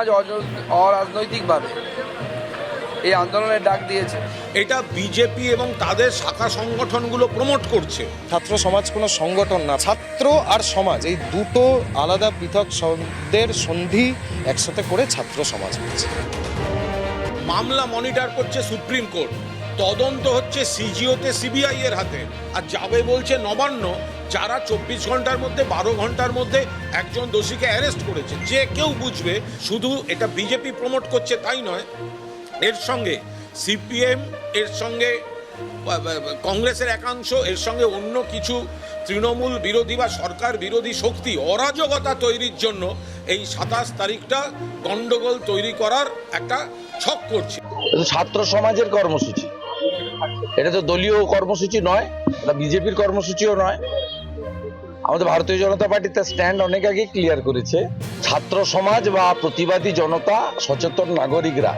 ছাত্র সমাজ অরাজনৈতিকভাবে এই আন্দোলনের ডাক দিয়েছে। এটা বিজেপি এবং তাদের শাখা সংগঠনগুলো প্রমোট করছে। ছাত্র সমাজ কোনো সংগঠন না ছাত্র আর সমাজ এই দুটো আলাদা পৃথক শব্দের সন্ধি একসাথে করে ছাত্র সমাজ হয়েছে মামলা মনিটর করছে সুপ্রিম কোর্ট তদন্ত হচ্ছে সিজিওতে সিবিআই এর হাতে। আর যাবে বলছে নবান্ন, যারা চব্বিশ ঘণ্টার মধ্যে, বারো ঘণ্টার মধ্যে একজন দোষীকে অ্যারেস্ট করেছে। যে কেউ বুঝবে, শুধু এটা বিজেপি প্রমোট করছে তাই নয়, এর সঙ্গে সিপিএম, এর সঙ্গে কংগ্রেসের একাংশ, এর সঙ্গে অন্য কিছু তৃণমূল বিরোধী বা সরকার বিরোধী শক্তি অরাজকতা তৈরির জন্য এই সাতাশ তারিখটা গন্ডগোল তৈরি করার একটা ছক করছে। ছাত্র সমাজের কর্মসূচি। এটা তো দলীয় কর্মসূচি নয়, এটা বিজেপির কর্মসূচিও নয়। আমাদের ভারতীয় জনতা পার্টি তার স্ট্যান্ড অনেক আগে ক্লিয়ার করেছে, ছাত্র সমাজ বা প্রতিবাদী জনতা সচেতন নাগরিকরা।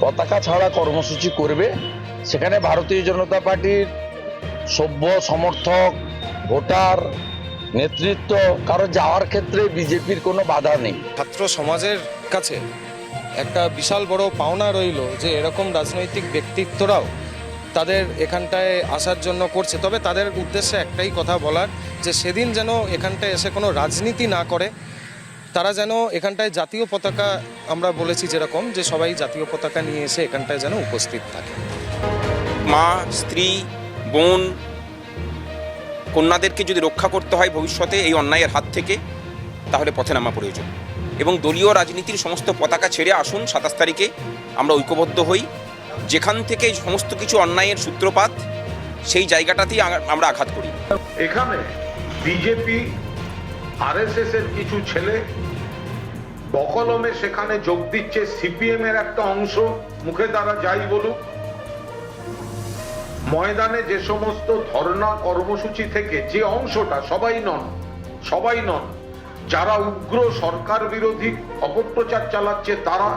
পতাকা ছাড়া কর্মসূচি করবে, সেখানে ভারতীয় জনতা পার্টির সভ্য সমর্থক, ভোটার, নেতৃত্ব, কারও যাওয়ার ক্ষেত্রে বিজেপির কোনো বাধা নেই। ছাত্র সমাজের কাছে একটা বিশাল বড় পাওনা রইল যে এরকম রাজনৈতিক ব্যক্তিত্বরাও তাদের এখানটায় আসার জন্য করছে। তবে তাদের উদ্দেশ্যে একটাই কথা বলার, যে সেদিন যেন এখানটায় এসে কোনো রাজনীতি না করে, তারা যেন এখানটায় জাতীয় পতাকা, আমরা বলেছি যেরকম, যে সবাই জাতীয় পতাকা নিয়ে এসে এখানটায় যেন উপস্থিত থাকে। মা, স্ত্রী, বোন, কন্যাদেরকে যদি রক্ষা করতে হয় ভবিষ্যতে এই অন্যায়ের হাত থেকে, তাহলে পথে নামা প্রয়োজন। এবং দলীয় রাজনীতির সমস্ত পতাকা ছেড়ে আসুন সাতাশ তারিখে, আমরা ঐক্যবদ্ধ হই। যেখান থেকে সমস্ত কিছু অন্যায়ের সূত্রপাত, সেই জায়গাটাতেই আমরা আঘাত করি। এখানে বিজেপি আরএসএস এর কিছু ছেলে বকলমে সেখানে যোগ দিচ্ছে। সিপিএম এর একটা অংশ, মুখে দ্বারা যাই বলুক। ময়দানে যে সমস্ত ধর্ণা কর্মসূচি থেকে যে অংশটা, সবাই নন সবাই নন, যারা উগ্র সরকার বিরোধী অপপ্রচার চালাচ্ছে, তারা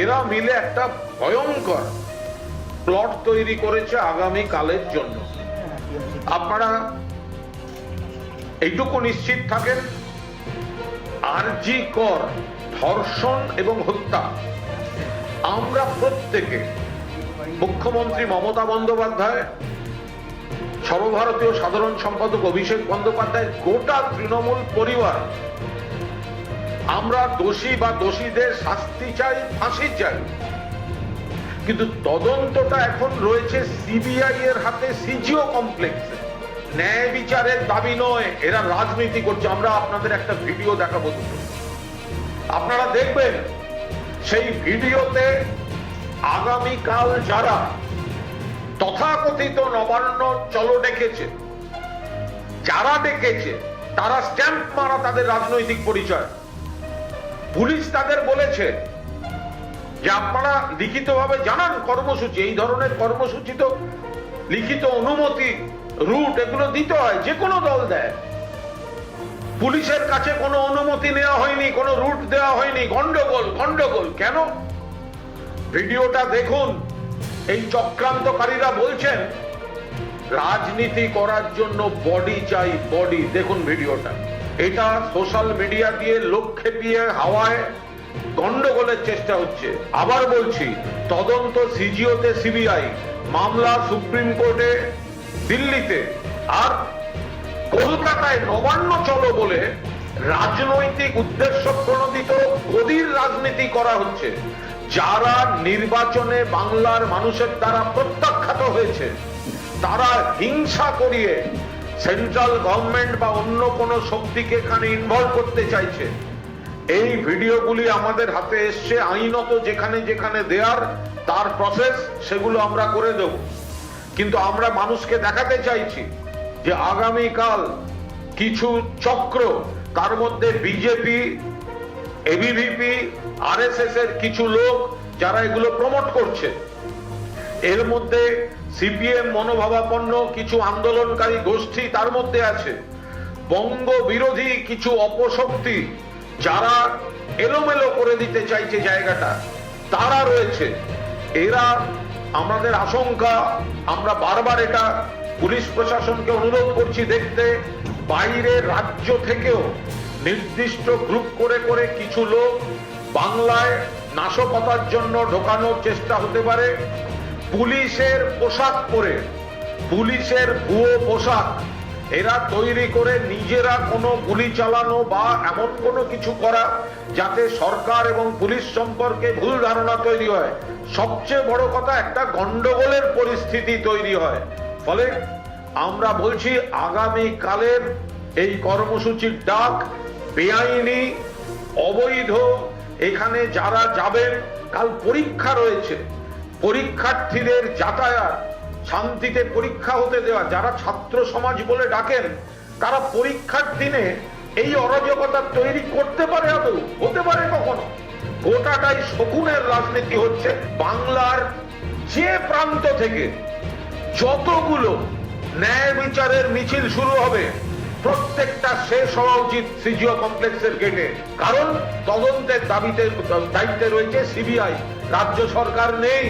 এরা মিলে একটা ভয়ঙ্কর প্লট তৈরি করেছে আগামী কালের জন্য। আপনারা এইটুকু নিশ্চিত থাকেন, আরজি কর, ধর্ষণ এবং হত্যা, আমরা প্রত্যেকে, মুখ্যমন্ত্রী মমতা বন্দ্যোপাধ্যায়, সর্বভারতীয় সাধারণ সম্পাদক অভিষেক বন্দ্যোপাধ্যায়, গোটা তৃণমূল পরিবার আমরা দোষী বা দোষীদের শাস্তি চাই ফাঁসি চাই। কিন্তু তদন্তটা এখন রয়েছে সিবিআই এর হাতে, সিজিও কমপ্লেক্সে। ন্যায় বিচারের দাবি নয়, এরা রাজনীতি করছে। আমরা আপনাদের একটা ভিডিও দেখাবো আপনারা দেখবেন, সেই ভিডিওতে আগামীকাল যারা তথাকথিত নবান্ন চলো ডেকেছে, যারা ডেকেছে, তারা স্ট্যাম্প মারা তাদের রাজনৈতিক পরিচয়। পুলিশ তাদের বলেছে যে আপনারা লিখিতভাবে জানান কর্মসূচি, এই ধরনের কর্মসূচি তো লিখিত অনুমতি, রুট, এগুলো দিতে হয়, যে কোনো দল দেয়। পুলিশের কাছে কোনো অনুমতি নেওয়া হয়নি, কোনো রুট দেওয়া হয়নি, গন্ডগোল গন্ডগোল, কেন? ভিডিওটা দেখুন, এই চক্রান্তকারীরা বলছেন, রাজনীতি করার জন্য বডি চাই বডি দেখুন ভিডিওটা। এটা সোশ্যাল মিডিয়া দিয়ে লোক খেপিয়ে হাওয়ায় গন্ডগোলের চেষ্টা হচ্ছে। আবার বলছি, তদন্ত সিজিওতে সিবিআই, মামলা সুপ্রিম কোর্টে দিল্লিতে, আর কলকাতায় নবান্ন চলো বলে রাজনৈতিক উদ্দেশ্য প্রণোদিত গদির রাজনীতি করা হচ্ছে। যারা নির্বাচনে বাংলার মানুষের দ্বারা প্রত্যাখ্যাত হয়েছে, তারা হিংসা করিয়ে সেন্ট্রাল গভর্নমেন্ট বা অন্য কোনো শক্তিকে এখানে ইনভলভ করতে চাইছে। এই ভিডিওগুলি আমাদের হাতে এসছে, আইনত যেখানে যেখানে দেয়ার, তার প্রসেস সেগুলো আমরা করে দেব। কিন্তু আমরা মানুষকে দেখাতে চাইছি যে আগামীকাল কিছু চক্র, তার মধ্যে বিজেপি এবিভিপি আরএসএস এর কিছু লোক, যারা এগুলো প্রমোট করছে এর মধ্যে সিপিএম মনোভাবাপন্ন কিছু আন্দোলনকারী গোষ্ঠী তার মধ্যে আছে। বঙ্গ বিরোধী কিছু অপশক্তি যারা এলোমেলো করে দিতে চাইছে জায়গাটা, তারা রয়েছে। এরা আমাদের আশঙ্কা, আমরা বারবার এটা পুলিশ প্রশাসনকে অনুরোধ করছি দেখতে বাইরে রাজ্য থেকেও নির্দিষ্ট গ্রুপ করে করে কিছু লোক বাংলায় নাশকতার জন্য ঢোকানোর চেষ্টা হতে পারে। পুলিশের পোশাক পরে, পুলিশের ভুয়ো পোশাক। এরা তৈরি করে নিজেরা কোনো গুলি চালানো বা এমন কোনো কিছু করা যাতে সরকার এবং পুলিশ সম্পর্কে ভুল ধারণা তৈরি হয়। সবচেয়ে বড় কথা একটা গন্ডগোলের পরিস্থিতি তৈরি হয়। ফলে আমরা বলছি আগামী কালের এই কর্মসূচির ডাক বেআইনি, অবৈধ। এখানে যারা যাবেন, কাল পরীক্ষা রয়েছে। পরীক্ষার্থীদের যাতায়াত, শান্তিতে পরীক্ষা হতে দেওয়া, যারা ছাত্র সমাজ বলে ডাকেন, তারা পরীক্ষার দিনে এই অরাজকতা তৈরি করতে পারে আদৌ? হতে পারে কখনো? গোটাটাই শকুনের রাজনীতি হচ্ছে বাংলার যে প্রান্ত থেকে যতগুলো ন্যায় বিচারের মিছিল শুরু হবে, প্রত্যেকটা শেষ হওয়া উচিত সিজিও কমপ্লেক্সের গেটে কারণ তদন্তের দাবিতে, দায়িত্বে রয়েছে সিবিআই রাজ্য সরকার নেই।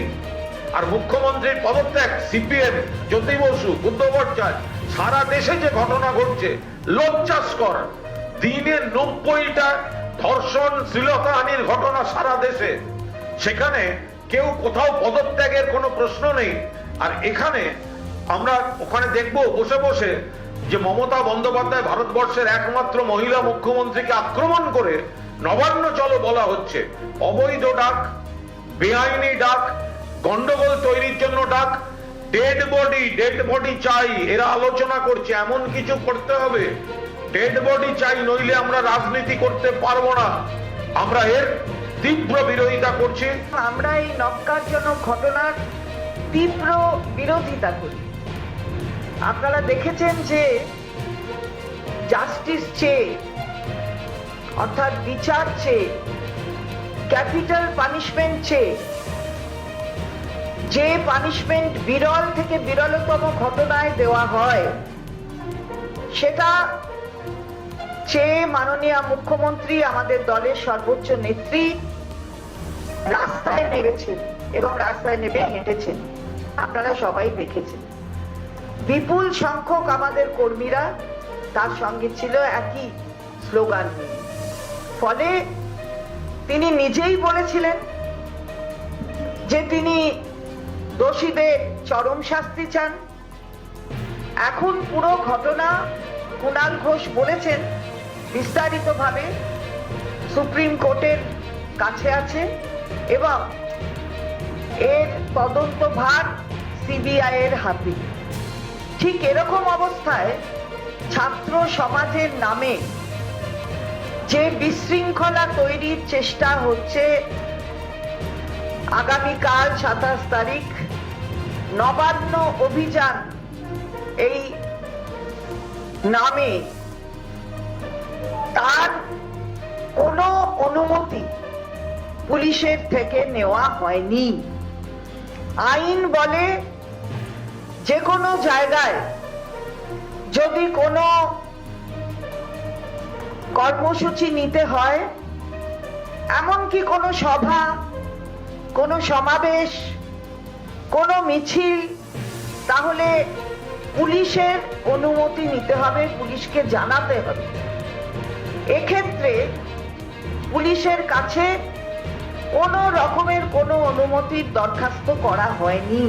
আর মুখ্যমন্ত্রীর পদত্যাগ, সিপিএম, জ্যোতি বসু বুদ্ধ ভট্টাচার্য সারা দেশে যে ঘটনা ঘটছে লজ্জাস্কর দিনে নব্বইটা ধর্ষণ শ্লীলতাহানির ঘটনা সারা দেশে। সেখানে কেউ কোথাও পদত্যাগের কোনো প্রশ্ন নেই। আর এখানে আমরা ওখানে দেখব, বসে বসে, যে মমতা বন্দ্যোপাধ্যায় ভারতবর্ষের একমাত্র মহিলা মুখ্যমন্ত্রীকে আক্রমণ করে নবান্ন চলো বলা হচ্ছে। অবৈধ ডাক বেআইনি ডাক, গন্ডগোল তৈরির জন্য ডাক। ডেড বডি ডেড বডি চাই, এরা আলোচনা করছে, এমন কিছু করতে হবে। ডেড বডি চাই, নইলে আমরা রাজনীতি করতে পারব না। আমরা এর তীব্র বিরোধিতা করছি। আমরা এই নক্কারজনক ঘটনার তীব্র বিরোধিতা করি। আপনারা দেখেছেন যে জাস্টিস চেয়ে, অর্থাৎ বিচার চেয়ে ক্যাপিটাল পানিশমেন্ট চেয়ে, যে পানিশমেন্ট বিরল থেকে বিরলতম ঘটনায় দেওয়া হয়, সেটা চেয়ে মাননীয় মুখ্যমন্ত্রী, আমাদের দলের সর্বোচ্চ নেত্রী রাস্তায় নেমেছেন এবং রাস্তায় নেমে হেঁটেছেন। আপনারা সবাই দেখেছেন। বিপুল সংখ্যক আমাদের কর্মীরা তার সঙ্গে ছিল একই স্লোগান ফলে তিনি নিজেই বলেছিলেন যে তিনি দোষীদের চরম শাস্তি চান। এখন পুরো ঘটনা কুণাল ঘোষ বলেছেন, বিস্তারিতভাবে সুপ্রিম কোর্টের কাছে আছে এবং এর তদন্ত ভার সিবিআই এর হাতে। ঠিক এরকম অবস্থায় ছাত্র সমাজের নামে যে বিশৃঙ্খলা তৈরির চেষ্টা হচ্ছে আগামীকাল সাতাশ তারিখ, নবান্ন অভিযান এই নামে। তার কোনো অনুমতি পুলিশের থেকে নেওয়া হয়নি। আইন বলে যে কোনো জায়গায় যদি কোনো কর্মসূচি নিতে হয়, এমনকি কোনো সভা, কোনো সমাবেশ, কোনো মিছিল, তাহলে পুলিশের অনুমতি নিতে হবে, পুলিশকে জানাতে হবে। এক্ষেত্রে পুলিশের কাছে কোনো রকমের কোনো অনুমতির দরখাস্ত করা হয়নি।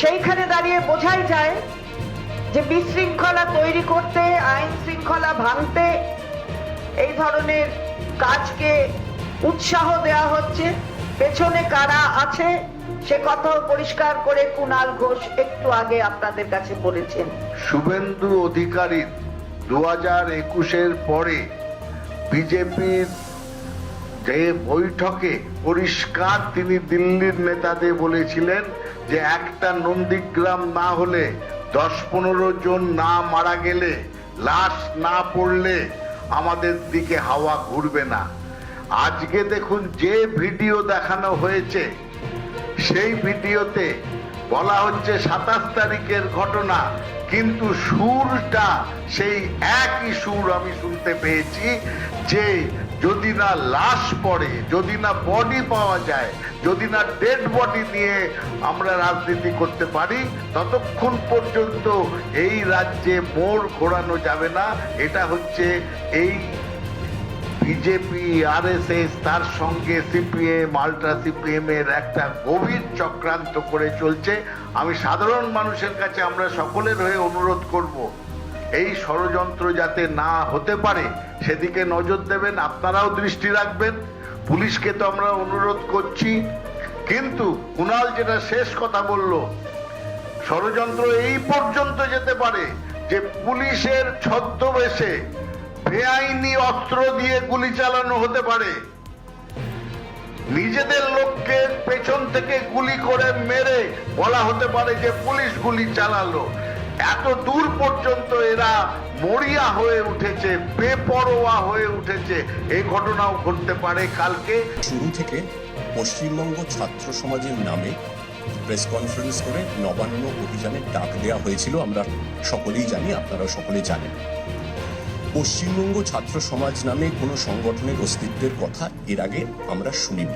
সেইখানে দাঁড়িয়ে বোঝাই যায় যে বিশৃঙ্খলা তৈরি করতে, আইন শৃঙ্খলা ভাঙতে এই ধরনের কাজকে উৎসাহ দেওয়া হচ্ছে। পেছনে কারা আছে, সে কথাও পরিষ্কার করে কুণাল ঘোষ একটু আগে আপনাদের কাছে বলেছেন। শুভেন্দু অধিকারীর দু হাজার একুশের পরে বিজেপির যে বৈঠকে পরিষ্কার তিনি দিল্লির নেতাদের বলেছিলেন যে একটা নন্দীগ্রাম না হলে দশ পনেরো জন না মারা গেলে, লাশ না পড়লে আমাদের দিকে হাওয়া ঘুরবে না। আজকে দেখুন যে ভিডিও দেখানো হয়েছে, সেই ভিডিওতে বলা হচ্ছে সাতাশ তারিখের ঘটনা, কিন্তু সুরটা সেই একই সুর আমি শুনতে পেয়েছি যে যদি না লাশ পড়ে, যদি না বডি পাওয়া যায়, যদি না ডেড বডি নিয়ে আমরা রাজনীতি করতে পারি, ততক্ষণ পর্যন্ত এই রাজ্যে মোড় ঘোরানো যাবে না। এটা হচ্ছে এই বিজেপি আরএসএস তার সঙ্গে সিপিএম আলট্রা সিপিএম এর একটা গভীর চক্রান্ত করে চলছে। আমি সাধারণ মানুষের কাছে আমরা সকলের হয়ে অনুরোধ করব এই ষড়যন্ত্র যাতে না হতে পারে, সেদিকে নজর দেবেন, আপনারাও দৃষ্টি রাখবেন। পুলিশকে তো আমরা অনুরোধ করছি। কিন্তু কুণাল যেটা শেষ কথা বলল, ষড়যন্ত্র এই পর্যন্ত যেতে পারে যে পুলিশের ছদ্মবেশে বেআইনি অস্ত্র দিয়ে গুলি চালানো হতে পারে। নিজেদের লোককে পেছন থেকে গুলি করে মেরে বলা হতে পারে যে পুলিশ গুলি চালালো। এত দূর পর্যন্ত এরা মরিয়া হয়ে উঠেছে, বেপরোয়া হয়ে উঠেছে। এই ঘটনাও ঘটতে পারে কালকে। শুরু থেকে পশ্চিমবঙ্গ ছাত্র সমাজের নামে প্রেস কনফারেন্স করে নবান্ন অভিযানের ডাক দেওয়া হয়েছিল। আমরা সকলেই জানি আপনারা সকলে জানেন। পশ্চিমবঙ্গ ছাত্র সমাজ নামে কোনো সংগঠনের অস্তিত্বের কথা এর আগে আমরা শুনিনি।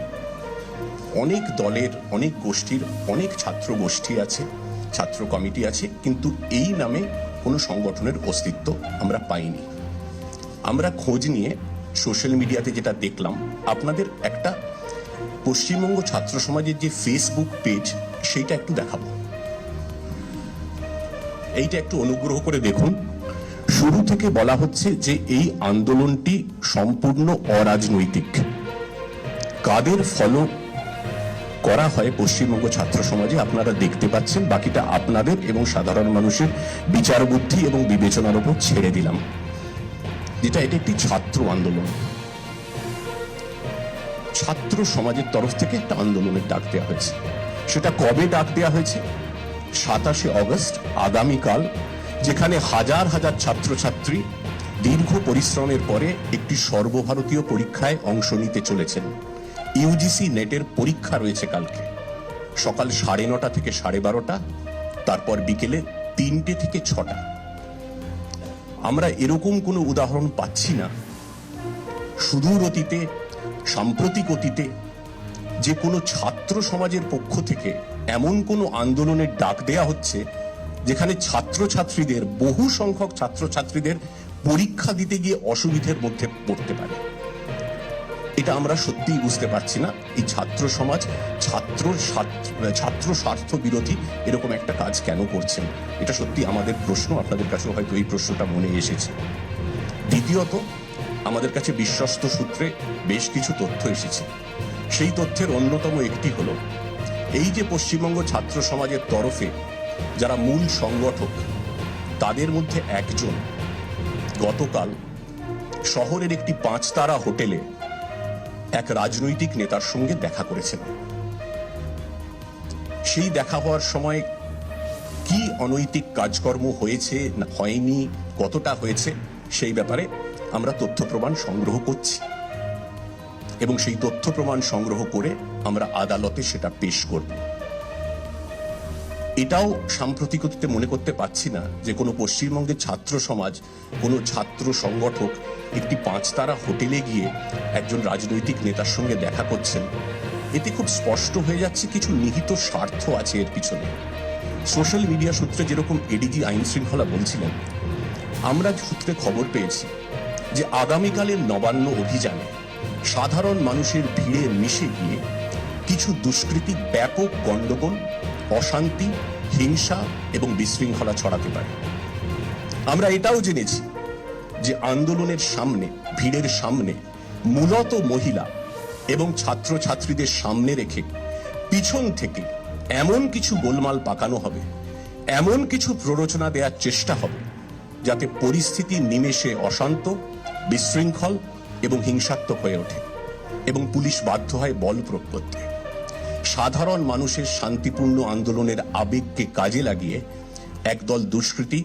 অনেক দলের, অনেক গোষ্ঠীর, অনেক ছাত্র গোষ্ঠী আছে। ছাত্র কমিটি আছে, কিন্তু এই নামে কোনো সংগঠনের অস্তিত্ব আমরা পাইনি। আমরা খোঁজ নিয়ে সোশ্যাল মিডিয়াতে যেটা দেখলাম, আপনাদের একটা পশ্চিমবঙ্গ ছাত্র সমাজের যে ফেসবুক পেজ সেইটা একটু দেখাবো। এইটা একটু অনুগ্রহ করে দেখুন। শুরু থেকে বলা হচ্ছে যে এই আন্দোলনটি সম্পূর্ণ অরাজনৈতিক। কাদের ফলো করা হয় পশ্চিমবঙ্গ ছাত্র সমাজে। আপনারা দেখতে পাচ্ছেন, বাকিটা আপনাদের এবং সাধারণ মানুষের বিচার বুদ্ধি এবং বিবেচনার উপর ছেড়ে দিলাম। যেটা এটা একটি ছাত্র আন্দোলন। ছাত্র সমাজের তরফ থেকে একটা আন্দোলনের ডাক দেওয়া হয়েছে। সেটা কবে ডাক দেওয়া হয়েছে? সাতাশে অগস্ট, আগামীকাল, যেখানে হাজার হাজার ছাত্রছাত্রী দীর্ঘ পরিশ্রমের পরে একটি সর্বভারতীয় পরীক্ষায় অংশ নিতে চলেছেন। ইউজিসি নেটের পরীক্ষা রয়েছে কালকে। সকাল সাড়ে নটা থেকে সাড়ে বারোটা, তারপর বিকেলে তিনটে থেকে ছটা। আমরা এরকম কোনো উদাহরণ পাচ্ছি না। সুদূর অতীতে, সাম্প্রতিক অতীতে, যে কোনো ছাত্র সমাজের পক্ষ থেকে এমন কোনো আন্দোলনের ডাক দেয়া হচ্ছে, যেখানে ছাত্রছাত্রীদের, বহু সংখ্যক ছাত্রছাত্রীদের পরীক্ষা দিতে গিয়ে অসুবিধের মধ্যে পড়তে পারে। এটা আমরা সত্যিই বুঝতে পারছি না। এই ছাত্র সমাজ ছাত্র ছাত্র স্বার্থ বিরোধী এরকম একটা কাজ কেন করছেন? এটা সত্যি আমাদের প্রশ্ন, আপনাদের কাছেও হয়তো এই প্রশ্নটা মনে এসেছে। দ্বিতীয়ত, আমাদের কাছে বিশ্বস্ত সূত্রে বেশ কিছু তথ্য এসেছে। সেই তথ্যের অন্যতম একটি হলো, এই যে পশ্চিমবঙ্গ ছাত্র সমাজের তরফে যারা মূল সংগঠক, তাদের মধ্যে একজন গতকাল শহরের একটি পাঁচতারা হোটেলে এক রাজনৈতিক নেতার সঙ্গে দেখা করেছেন। সেই দেখা হওয়ার সময় কি অনৈতিক কাজকর্ম হয়েছে হয়নি, কতটা হয়েছে, সেই ব্যাপারে আমরা তথ্য প্রমাণ সংগ্রহ করছি। এবং সেই তথ্য প্রমাণ সংগ্রহ করে আমরা আদালতে সেটা পেশ করব। এটাও সাম্প্রতিকতে মনে করতে পারছি না যে কোনো পশ্চিমবঙ্গের ছাত্র সমাজ, কোনো ছাত্র সংগঠক একটি পাঁচতারা হোটেলে গিয়ে একজন রাজনৈতিক নেতার সঙ্গে দেখা করছেন। এতে খুব স্পষ্ট হয়ে যাচ্ছে কিছু নিহিত স্বার্থ আছে এর পিছনে। সোশ্যাল মিডিয়া সূত্রে যেরকম এডিজি আইন শৃঙ্খলা বলছিলেন, আমরা সূত্রে খবর পেয়েছি যে আগামীকালের নবান্ন অভিযানে সাধারণ মানুষের ভিড়ে মিশে গিয়ে কিছু দুষ্কৃতী ব্যাপক গণ্ডগোল, অশান্তি, হিংসা এবং বিশৃঙ্খলা ছড়াতে পারে। আমরা এটাও জেনেছি যে আন্দোলনের সামনে, ভিড়ের সামনে, মূলত মহিলা এবং ছাত্রছাত্রীদের সামনে রেখে পিছন থেকে এমন কিছু গোলমাল পাকানো হবে, এমন কিছু প্ররোচনা দেওয়ার চেষ্টা হবে, যাতে পরিস্থিতি নিমেষে অশান্ত, বিশৃঙ্খল এবং হিংসাত্মক হয়ে ওঠে এবং পুলিশ বাধ্য হয় বল প্রয়োগ করতে। সাধারণ মানুষের শান্তিপূর্ণ আন্দোলনের আবেগকে কাজে লাগিয়ে একদল দুষ্কৃতী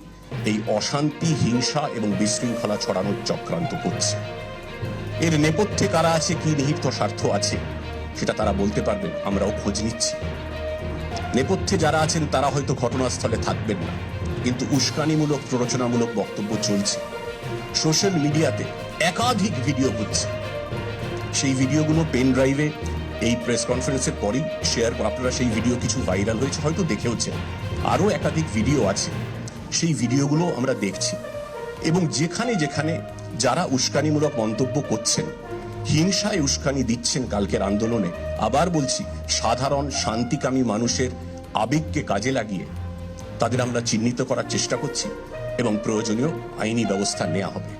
এই অশান্তি, হিংসা এবং বিশৃঙ্খলা ছড়ানোর চক্রান্ত করছে। এর নেপথ্যে কারা আছে, কি নিহিত স্বার্থ আছে, সেটা তারা বলতে পারবেন আমরাও খোঁজ নিচ্ছি। নেপথ্যে যারা আছেন, তারা হয়তো ঘটনাস্থলে থাকবেন না, কিন্তু উস্কানিমূলক, প্ররোচনামূলক বক্তব্য চলছে। সোশ্যাল মিডিয়াতে একাধিক ভিডিও হচ্ছে। সেই ভিডিওগুলো পেন ড্রাইভে, এই প্রেস কনফারেন্সের পরেই শেয়ার আপনারা সেই ভিডিও কিছু ভাইরাল হয়েছে, হয়তো দেখেওছেন। আরও একাধিক ভিডিও আছে। সেই ভিডিওগুলো আমরা দেখছি। এবং যেখানে যেখানে যারা উস্কানিমূলক মন্তব্য করছেন, হিংসায় উস্কানি দিচ্ছেন কালকের আন্দোলনে, আবার বলছি, সাধারণ শান্তিকামী মানুষের আবেগকে কাজে লাগিয়ে তাদের আমরা চিহ্নিত করার চেষ্টা করছি এবং প্রয়োজনীয় আইনি ব্যবস্থা নেওয়া হবে।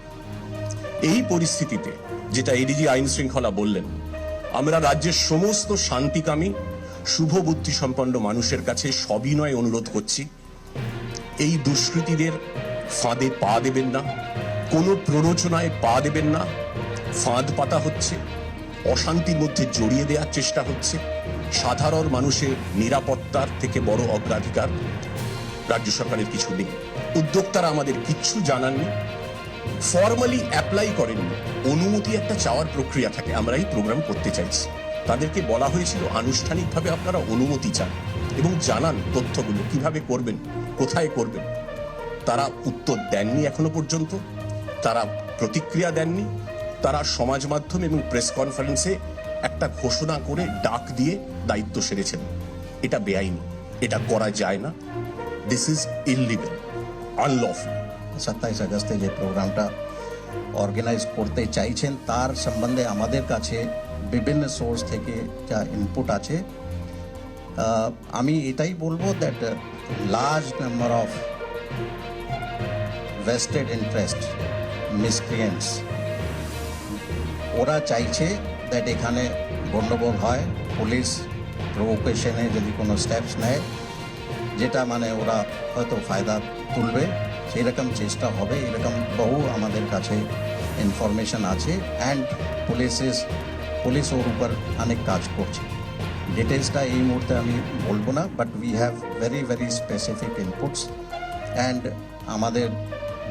এই পরিস্থিতিতে, যেটা এডিজি আইন শৃঙ্খলা বললেন, আমরা রাজ্যের সমস্ত শান্তিকামী শুভ বুদ্ধি সম্পন্ন মানুষের কাছে সবিনয় অনুরোধ করছি এই দুষ্কৃতীদের ফাঁদে পা দেবেন না, কোনো প্ররোচনায় পা দেবেন না। ফাঁদ পাতা হচ্ছে, অশান্তির মধ্যে জড়িয়ে দেওয়ার চেষ্টা হচ্ছে। সাধারণ মানুষের নিরাপত্তার থেকে বড় অগ্রাধিকার। রাজ্য সরকারের কিছু নেই, উদ্যোক্তারা আমাদের কিচ্ছু জানাননি। ফর্মালি অ্যাপ্লাই করেননি, অনুমতি একটা চাওয়ার প্রক্রিয়া থাকে, আমরা এই প্রোগ্রাম করতে চাইছি। তাদেরকে বলা হয়েছিল আনুষ্ঠানিকভাবে আপনারা অনুমতি চান এবং জানান তথ্যগুলো, কীভাবে করবেন। কোথায় করবেন? তারা উত্তর দেননি এখনও পর্যন্ত। তারা প্রতিক্রিয়া দেননি। তারা সমাজ মাধ্যম এবং প্রেস কনফারেন্সে একটা ঘোষণা করে ডাক দিয়ে দায়িত্ব সেরেছেন। এটা বেআইনি। এটা করা যায় না। দিস ইজ ইললিগাল আনলফুল সাতাইশ আগস্টে যে প্রোগ্রামটা অর্গানাইজ করতে চাইছেন, তার সম্বন্ধে আমাদের কাছে বিভিন্ন সোর্স থেকে যা ইনপুট আছে আমি এটাই বলব that large number of vested interest miscreants ওরা চাইছে দ্যাট এখানে গণ্ডগোল হয়, পুলিশ প্রভোকেশনে যদি কোনো স্টেপস নেয়, যেটা মানে ওরা হয়তো ফায়দা তুলবে সেই রকম চেষ্টা হবে, এরকম বহু আমাদের কাছে ইনফরমেশন আছে অ্যান্ড পুলিশেস পুলিশ ওর উপর অনেক কাজ করছে। ডিটেলসটা এই মুহূর্তে আমি বলব না but we have very very specific inputs and আমাদের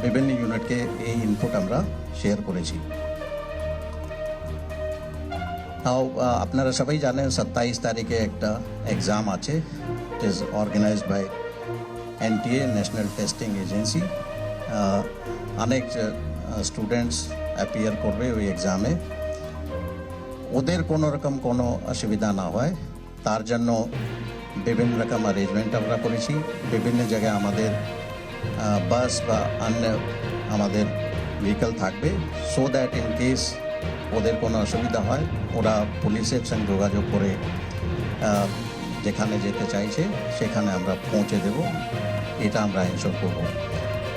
বিভিন্ন ইউনিটকে এই ইনপুট আমরা শেয়ার করেছি। তাও আপনারা সবাই জানেন, সাতাইশ তারিখে একটা এক্সাম আছে। It is organised by NTA national testing agency অনেক স্টুডেন্টস অ্যাপিয়ার করবে ওই এক্সামে ওদের কোনো রকম কোনো অসুবিধা না হয়। তার জন্য বিভিন্ন রকম অ্যারেঞ্জমেন্ট আমরা করেছি। বিভিন্ন জায়গায় আমাদের বাস বা অন্য আমাদের ভেহিকল থাকবে। সো দ্যাট ইন কেস ওদের কোনো অসুবিধা হয়, ওরা পুলিশের সঙ্গে যোগাযোগ করে যেখানে যেতে চাইছে, সেখানে আমরা পৌঁছে দেব। এটা আমরা এনশোর করব।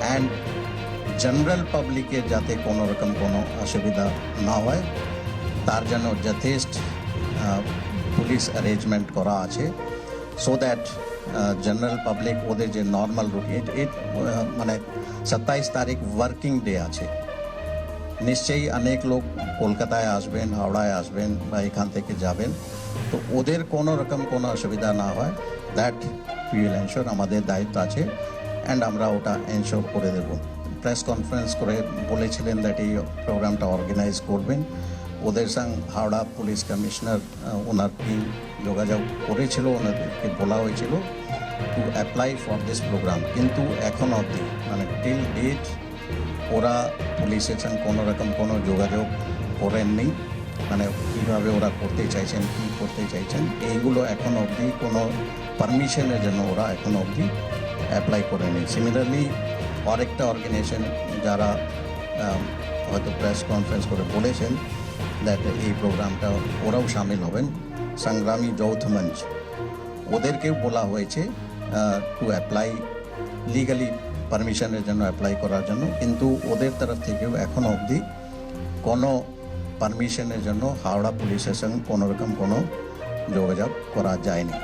অ্যান্ড জেনারেল পাবলিকের যাতে কোনো রকম কোনো অসুবিধা না হয় তার জন্য যথেষ্ট পুলিশ অ্যারেঞ্জমেন্ট করা আছে সো দ্যাট জেনারেল পাবলিক ওদের যে নর্মাল রুটিন এট মানে সাতাইশ তারিখ ওয়ার্কিং ডে আছে। নিশ্চয়ই অনেক লোক কলকাতায় আসবেন, হাওড়ায় আসবেন বা এখান থেকে যাবেন, তো ওদের কোনো রকম কোনো অসুবিধা না হয়। দ্যাট উইল এনশোর আমাদের দায়িত্ব আছে অ্যান্ড আমরা ওটা এনশোর করে দেব। প্রেস কনফারেন্স করে বলেছিলেন দ্যাট এই প্রোগ্রামটা অর্গানাইজ করবেন। ওদের সঙ্গে হাওড়া পুলিশ কমিশনার ওনার টিম যোগাযোগ করেছিল, ওনাদেরকে বলা হয়েছিল to apply for this programme কিন্তু এখন অবধি মানে টিল ডেট ওরা পুলিশের সঙ্গে কোনো রকম কোনো যোগাযোগ করেননি। মানে কীভাবে ওরা করতে চাইছেন, কী করতে চাইছেন, এইগুলো এখন অবধি কোনো পারমিশনের জন্য ওরা এখন অবধি অ্যাপ্লাই করেনি। সিমিলারলি আরেকটা অর্গানাইজেশন যারা হয়তো প্রেস কনফারেন্স করে বলেছেন দ্যাট এই প্রোগ্রামটা ওরাও সামিল হবেন। সংগ্রামী যৌথ মঞ্চ। ওদেরকেও বলা হয়েছে টু অ্যাপ্লাই লিগালি পারমিশনের জন্য অ্যাপ্লাই করার জন্য। কিন্তু ওদের তরফ থেকেও এখনও অবধি কোনো পারমিশনের জন্য হাওড়া পুলিশের সঙ্গে কোনোরকম কোনো যোগাযোগ করা যায়নি।